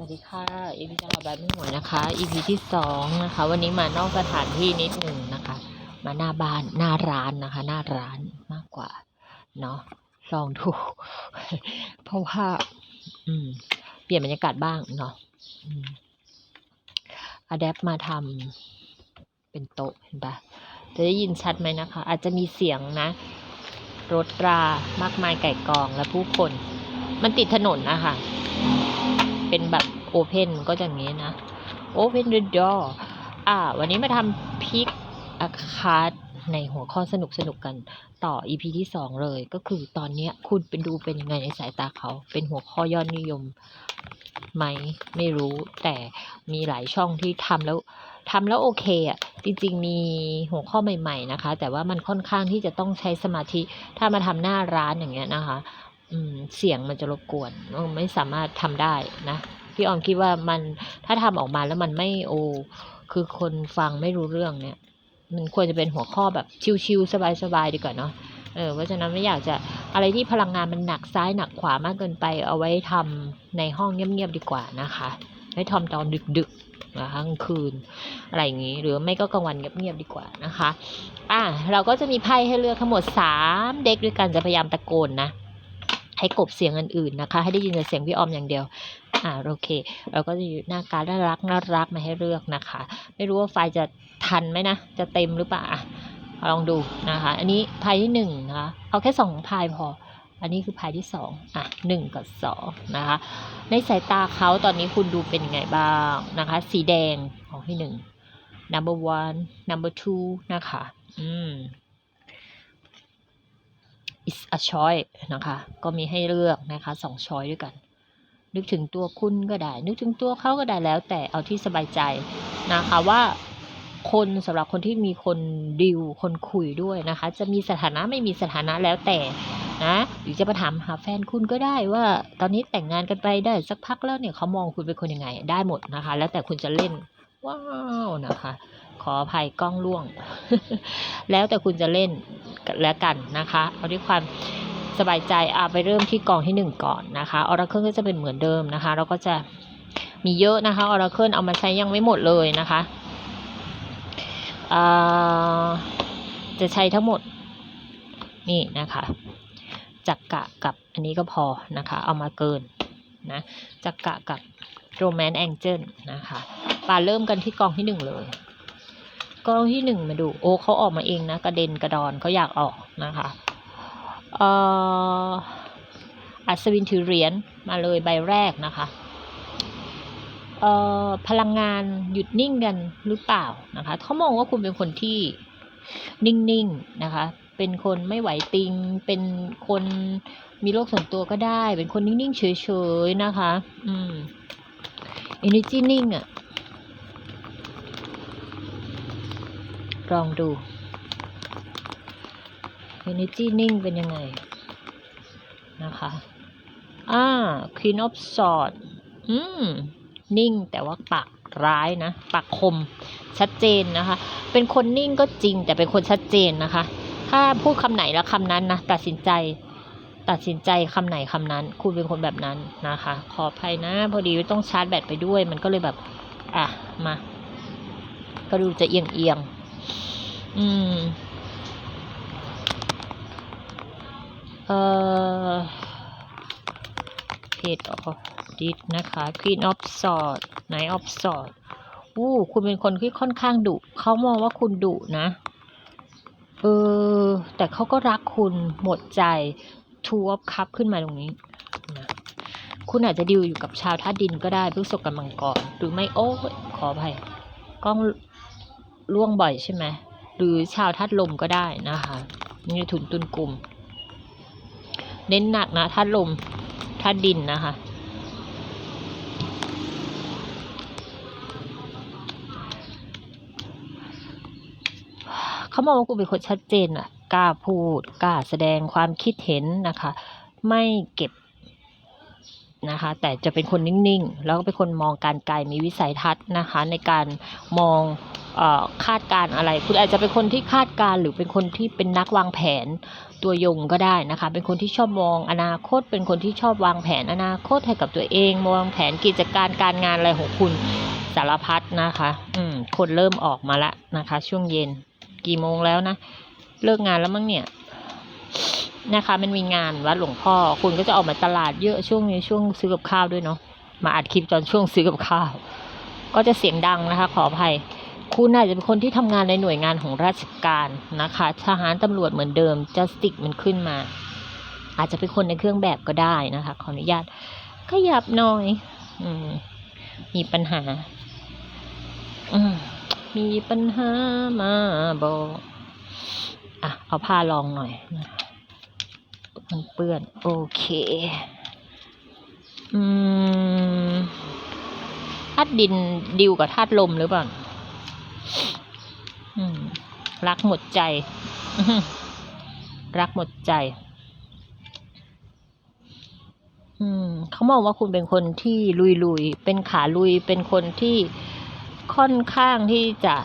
วัสดีค่ะอีพีจะระบายไม่หมดนะคะอีพีที่สองนะคะ วันนี้มานอกสถานที่นิดหนึ่งนะคะ มาหน้าบ้านหน้าร้านนะคะ หน้าร้านมากกว่า เนาะลองดู เพราะว่า อืม เปลี่ยนบรรยากาศบ้างเนาะออะแดปมาทำเป็นโต๊ะเห็นปะจะได้ยินชัดไหมนะคะ อาจจะมีเสียงนะ รถรามากมายไก่กองและผู้คน มันติดถนนนะคะ เป็นแบบโอเพนก็จะอย่างนี้นะ Open the door อ่า วันนี้มาทำพิกอาคาร์ในหัวข้อสนุกสนุกกันต่อ EP ที่สองเลย ก็คือตอนเนี้ยคุณเป็นดูเป็นยังไงในสายตาเขา เป็นหัวข้อยอดนิยมไหมไม่รู้ แต่มีหลายช่องที่ทำแล้วทำแล้วโอเคอะจริงๆ มีหัวข้อใหม่ ๆนะคะ แต่ว่ามันค่อนข้างที่จะต้องใช้สมาธิ ถ้ามาทำหน้าร้านอย่างเงี้ยนะคะ เสียงมันจะรบกวนไม่สามารถทำได้นะ พี่ออมคิดว่ามันถ้าทำออกมาแล้วมันไม่โอ คือคนฟังไม่รู้เรื่องเนี่ย มันควรจะเป็นหัวข้อแบบชิวๆสบายๆดีกว่าเนาะเออเพราะฉะนั้นไม่อยากจะอะไรที่พลังงานมันหนักซ้ายหนักขวามากเกินไป เอาไว้ทำในห้องเงียบๆดีกว่านะคะให้ทำตอนดึกๆนะคะกลางคืนอะไรอย่างนี้ หรือไม่ก็กลางวันเงียบๆดีกว่านะคะ อะเราก็จะมีไพ่ให้เลือกทั้งหมดสามเด็กด้วยกันจะพยายามตะโกนนะ ให้กบเสียงอื่นๆนะคะ ให้ได้ยินแต่เสียงพี่ออมอย่างเดียว อ่าโอเค เราก็จะอยู่หน้าการน่ารักน่ารักมาให้เลือกนะคะ ไม่รู้ว่าไฟจะทันไหมนะ จะเต็มหรือเปล่าอะลองดูนะคะ อันนี้พายที่หนึ่งนะคะ เอาแค่สองพายพอ อันนี้คือพายที่สองอะหนึ่งกับสองนะคะ ในสายตาเขาตอนนี้คุณดูเป็นยังไงบ้างนะคะ สีแดงของที่หนึ่ง number one number two นะคะ อืม is a choice นะคะ ก็มีให้เลือกนะคะสองช้อยด้วยกัน นึกถึงตัวคุณก็ได้ นึกถึงตัวเขาก็ได้แล้วแต่เอาที่สบายใจนะคะว่าคนสำหรับคนที่มีคนดิวคนคุยด้วยนะคะ จะมีสถานะไม่มีสถานะแล้วแต่นะหรือจะมาถามหาแฟนคุณก็ได้ว่า ตอนนี้แต่งงานกันไปได้สักพักแล้วเนี่ยเขามองคุณเป็นคนยังไง ได้หมดนะคะ แล้วแต่คุณจะเล่นว้าวนะคะ ออภัยกล้องล่วง แล้วแต่คุณจะเล่นแล้วกันนะคะ เอาด้วยความสบายใจอาไปเริ่มที่กองที่หนึ่งก่อนนะคะออราเคิลก็จะเป็นเหมือนเดิมนะคะ เราก็จะมีเยอะนะคะออราเคิลเอามาใช้ยังไม่หมดเลยนะคะจะใช้ทั้งหมดนี่นะคะจักกะกับอันนี้ก็พอนะคะ เอามาเกินนะจักกะกับโรแมนต์แองเจิลนะคะปาเริ่มกันที่กองที่หนึ่งเลย กองที่หนึ่งมาดู โอ้เขาออกมาเองนะ กระเด็นกระดอนเขาอยากออกนะคะเอ่ออัศวินถือเหรียญมาเลยใบแรกนะคะเอ่อพลังงานหยุดนิ่งกันหรือเปล่านะคะเขามองว่าคุณเป็นคนที่นิ่งๆนะคะ เป็นคนไม่ไหวติง เป็นคนมีโรคส่วนตัวก็ได้ เป็นคนนิ่งๆเฉยๆนะคะ อืม energy นิ่งอะ ลองดู energy นิ่งเป็นยังไง นะคะ อ่า Queen of Swords อืม นิ่งแต่ว่าปากร้ายนะ ปากคม ชัดเจนนะคะ เป็นคนนิ่งก็จริงแต่เป็นคนชัดเจนนะคะ ถ้าพูดคำไหนแล้วคำนั้นนะ ตัดสินใจ ตัดสินใจคำไหนคำนั้น คุณเป็นคนแบบนั้นนะคะ ขออภัยนะ พอดีต้องชาร์จแบตไปด้วย มันก็เลยแบบ อะ มา ก็ดูจะเอียงเอียง อืม เอ่อเพจออดิสนะคะ Queen of Swords Knight of Swords อู้คุณเป็นคนที่ค่อนข้างดุเขามองว่าคุณดุนะ เออ แต่เขาก็รักคุณหมดใจ Two of Cup ขึ้นมาตรงนี้นะคุณอาจจะดิวอยู่กับชาวธาดินก็ได้พฤษภกับมังกรหรือไม่โอ้ขออภัยกล้องล่วงบ่อยใช่ไหม หรือชาวธาตุลมก็ได้นะคะนี่ถุนตุนกลุ่ม เน้นหนักนะธาตุลมธาตุดินนะคะเขามองว่ากูเป็นคนชัดเจนอะกล้าพูดกล้าแสดงความคิดเห็นนะคะ ไม่เก็บนะคะ แต่จะเป็นคนนิ่งๆ แล้วก็เป็นคนมองการไกลมีวิสัยทัศน์นะคะ ในการมอง คาดการอะไร คุณอาจจะเป็นคนที่คาดการหรือเป็นคนที่เป็นนักวางแผนตัวยงก็ได้นะคะ เป็นคนที่ชอบมองอนาคต เป็นคนที่ชอบวางแผนอนาคตให้กับตัวเองวางแผนกิจการการงานอะไรของคุณสารพัดนะคะอืมคนเริ่มออกมาละนะคะ ช่วงเย็นกี่โมงแล้วนะ เลิกงานแล้วมั้งเนี่ยนะคะมันมีงานวัดหลวงพ่อ คุณก็จะออกมาตลาดเยอะช่วงนี้ช่วงซื้อกับข้าวด้วยเนาะมาอัดคลิปตอนช่วงซื้อกับข้าว ก็จะเสียงดังนะคะ ขออภัย คุณอาจจะเป็นคนที่ทำงานในหน่วยงานของราชการนะคะ ทหารตำรวจเหมือนเดิมจัสติกมันขึ้นมา อาจจะเป็นคนในเครื่องแบบก็ได้นะคะ ขออนุญาตขยับหน่อยอมมีปัญหา อืมมีปัญหามาบอกอะ เอาผ้ารองหน่อยมันเปื้อน โอเค อืมธาตุดินดิวกับธาตุลมหรือเปล่า รักหมดใจ รักหมดใจ อืมเขามองว่าคุณเป็นคนที่ลุยๆเป็นขาลุยเป็นคนที่ค่อนข้างที่จะ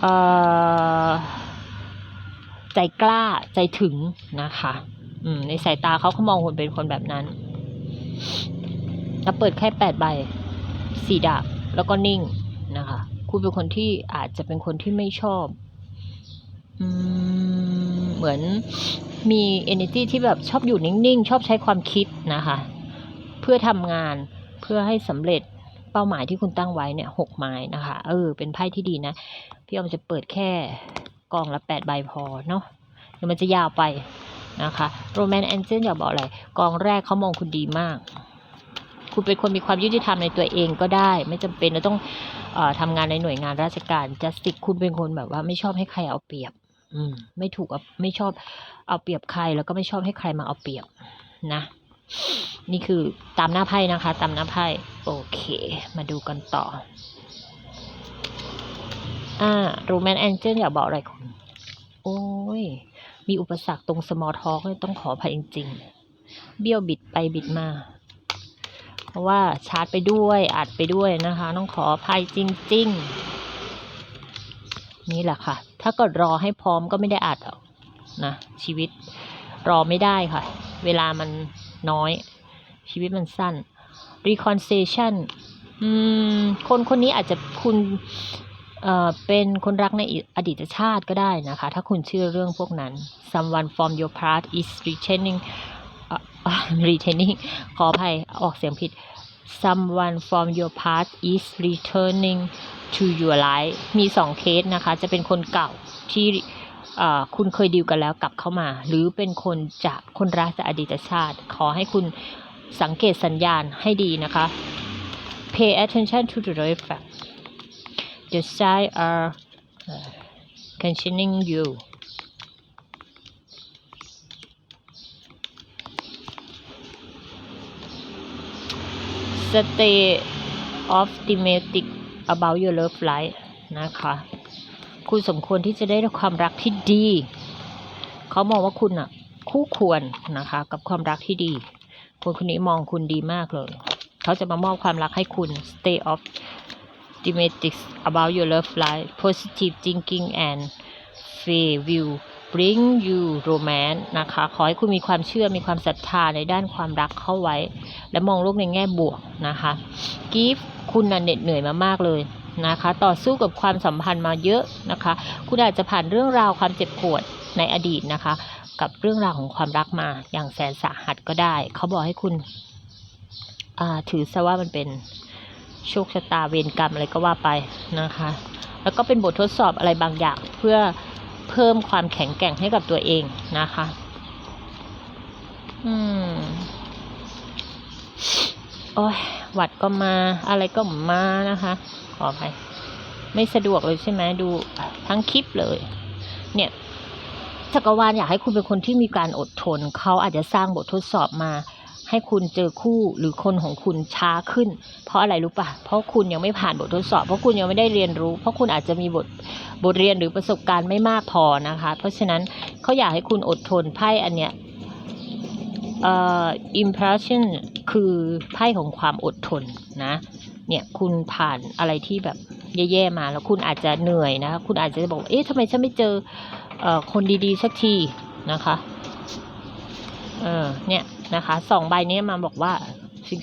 เอ่อใจกล้าใจถึงนะคะ อืม ในสายตาเขาเขามองคุณเป็นคนแบบนั้นแล้วเปิดแค่แปดใบสี่ดาบแล้วก็นิ่ง คุณเป็นคนที่อาจจะเป็นคนที่ไม่ชอบอืมเหมือนมี energy ที่แบบชอบอยู่นิ่งๆ ชอบใช้ความคิดนะคะ เพื่อทำงานเพื่อให้สำเร็จเป้าหมายที่คุณตั้งไว้เนี่ยหกไม้นะคะ เออ เป็นไพ่ที่ดีนะ พี่อมจะเปิดแค่กองละแปดใบพอเนาะเดี๋ยวมันจะยาวไปนะคะโรแมนแอนเจนอยากบอกอะไรกองแรกเขามองคุณดีมาก คุณเป็นคนมีความยุติธรรมในตัวเองก็ได้ ไม่จำเป็นจะต้องเออทำงานในหน่วยงานราชการจัสติกคุณเป็นคนแบบว่าไม่ชอบให้ใครเอาเปรียบ อืม ไม่ถูกเอาไม่ชอบเอาเปรียบใคร แล้วก็ไม่ชอบให้ใครมาเอาเปรียบนะ นี่คือตามหน้าไพ่นะคะ ตามหน้าไพ่โอเค มาดูกันต่อ อ่าโรแมนแองเจิลอยากบอกอะไรคุณโอ้ยมีอุปสรรคตรงสมอลทอกต้องขออภัยจริงๆ เบี้ยวบิดไปบิดมาเพ ราะว่าชาร์จไปด้วยอัดไปด้วยนะคะ ต้องขออภัยจริง ๆ นี่แหละค่ะ ถ้าเกิดรอให้พร้อมก็ไม่ได้อัดหรอกนะชีวิตรอไม่ได้ค่ะ เวลามันน้อย ชีวิตมันสั้น reconciliation อืมคนคนนี้อาจจะคุณเอ่อเป็นคนรักในอดีตชาติก็ได้นะคะ ถ้าคุณเชื่อเรื่องพวกนั้น someone from your past is returning returning ขออภัยออกเสียงผิด someone from your past is returning to your life มีสองเคสนะคะ จะเป็นคนเก่าที่คุณเคยดีลกันแล้วกลับเข้ามา หรือเป็นคนจากคนรักจากอดีตชาติ ขอให้คุณสังเกตสัญญาณให้ดีนะคะ pay attention to the red flag the signs are uh, concerning you stay optimistic about your love life นะคะ คุณสมควรที่จะได้ความรักที่ดี เขามองว่าคุณอะคู่ควรนะคะ กับความรักที่ดี คนคนนี้มองคุณดีมากเลย เขาจะมามอบความรักให้คุณ stay optimistic about your love life positive thinking and faith will bring you romance นะคะ ขอให้คุณมีความเชื่อมีความศรัทธาในด้านความรักเข้าไว้ และมองโลกในแง่บวกนะคะ give คุณน่ะเหน็ดเหนื่อยมามากเลยนะคะ ต่อสู้กับความสัมพันธ์มาเยอะนะคะ คุณอาจจะผ่านเรื่องราวความเจ็บปวดในอดีตนะคะ กับเรื่องราวของความรักมาอย่างแสนสาหัสก็ได้ เขาบอกให้คุณถือซะว่ามันเป็นโชคชะตาเวรกรรมอะไรก็ว่าไปนะคะ แล้วก็เป็นบททดสอบอะไรบางอย่างเพื่อ เพิ่มความแข็งแกร่งให้กับตัวเองนะคะ อืม โอ้ยหวัดก็มาอะไรก็มานะคะ ขออภัยไม่สะดวกเลยใช่ไหมดูทั้งคลิปเลย เนี่ยจักรวาลอยากให้คุณเป็นคนที่มีการอดทน เขาอาจจะสร้างบททดสอบมา ให้คุณเจอคู่หรือคนของคุณช้าขึ้น เพราะอะไรรู้ปะเพราะคุณยังไม่ผ่านบททดสอบ เพราะคุณยังไม่ได้เรียนรู้ เพราะคุณอาจจะมีบทบทเรียนหรือประสบการณ์ไม่มากพอนะคะ เพราะฉะนั้นเขาอยากให้คุณอดทนไพ่อันเนี้ยเอ่อ impression คือไพ่ของความอดทนนะเนี่ยคุณผ่านอะไรที่แบบแย่ๆมาแล้วคุณอาจจะเหนื่อยนะคุณอาจจะบอกเอ๊ะทำไมฉันไม่เจอเอ่อคนดีๆสักทีนะคะเออเนี่ย นะคะสองใบนี้มาบอกว่า